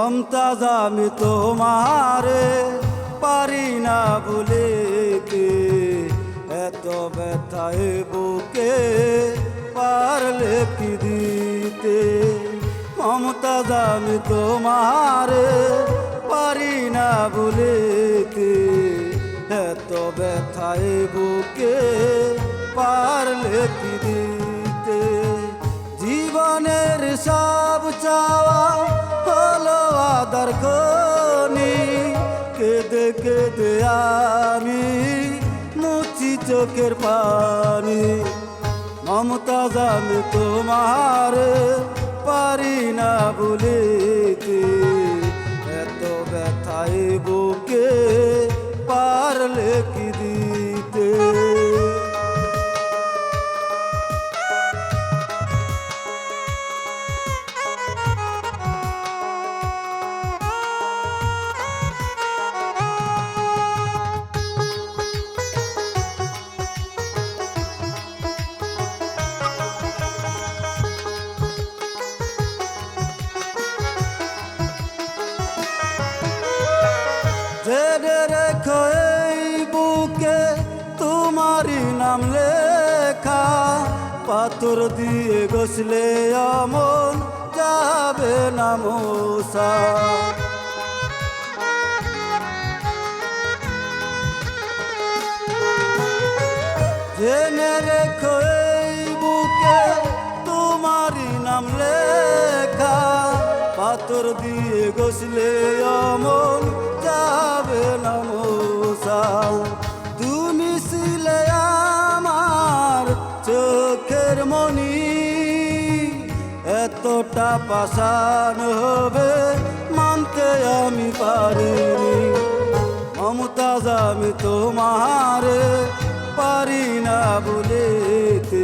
মমতাজ আমি তোমারে পারি না বলেতে এত ব্যথায় বুকে পারলে কি দিতে? মমতাজ আমি তোমারে পারি না বলেতে এত ব্যথায় বুকে পারলে কি দিতে? কেঁদে আমি মুচি চোখের পানি। মমতা জানে তোমার পারি না বলিতে। নাম লেখা, পাথর দিয়ে গসলে আমন যাবে না মশা জেনে রেখো এই বুকে তোমারই নাম লেখা, পাথর দিয়ে গসলে অমন যাবে না মশা এতটা পাশান হবে মানতে আমি পারিনি। মমতাজ আমি তোমার পারি না বলেতে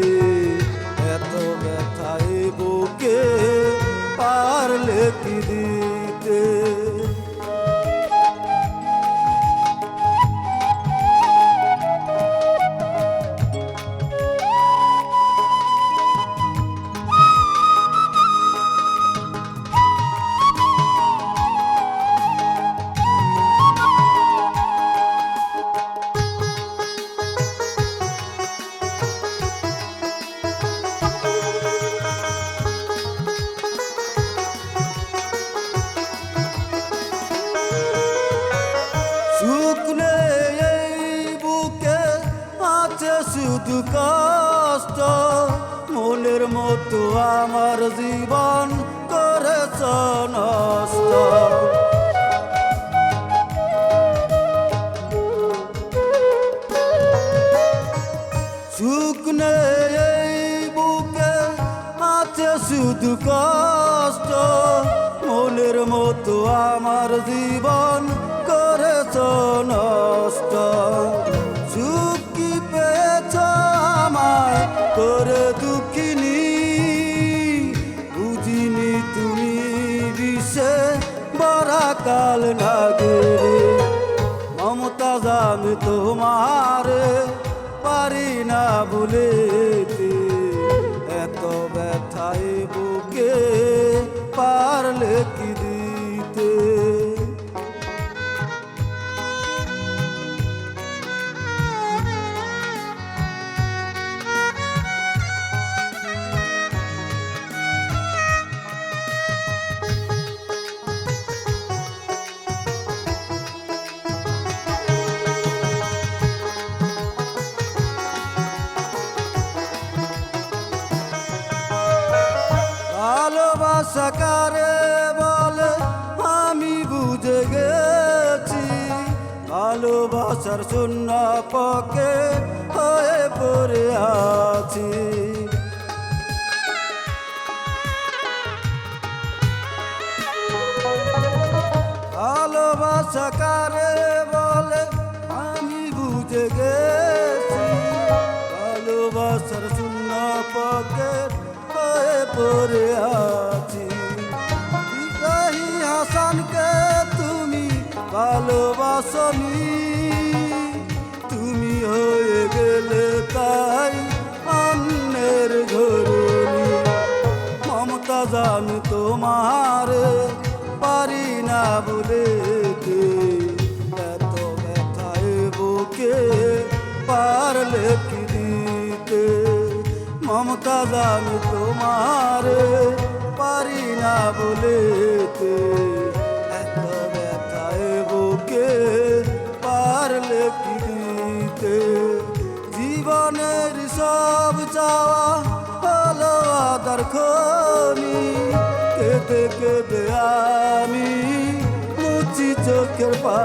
শুধু কষ্ট, মনের মতো আমার জীবন করেছ নষ্ট। শুকনে এই বুকে, আছে শুধু কষ্ট, মনের মতো আমার জীবন করেছ নষ্ট। সুখ কি করে দুঃখিনী, বুঝিনি তুমি বিষে বড়া কাল নাগিনী। মমতাজ আমি তোমার পারি না বলেতে এত ব্যথায় বুকে পারলে ভালোবাসা কারে বলে, আমি বুঝে গেছি, ভালোবাসার শূন্য পকে হয়ে পড়ে আছি। ভালোবাসা কারে বলে, আমি বুঝে গেছি, ভালোবাসার শূন্য পকেট হয়ে পড়ে আসনি। তুমি হয়ে গেলে তাই অন্যের ঘরে মমতা জান তোমার, পারি না বলে এত ব্যথায় বুকে পারলে কি দিতে? মমতা জান তোমার, পারি না বলে জীবনের সব চাওয়া হলো আদার খনি। কেঁদে কেঁদে আমি মুচি চোখের পা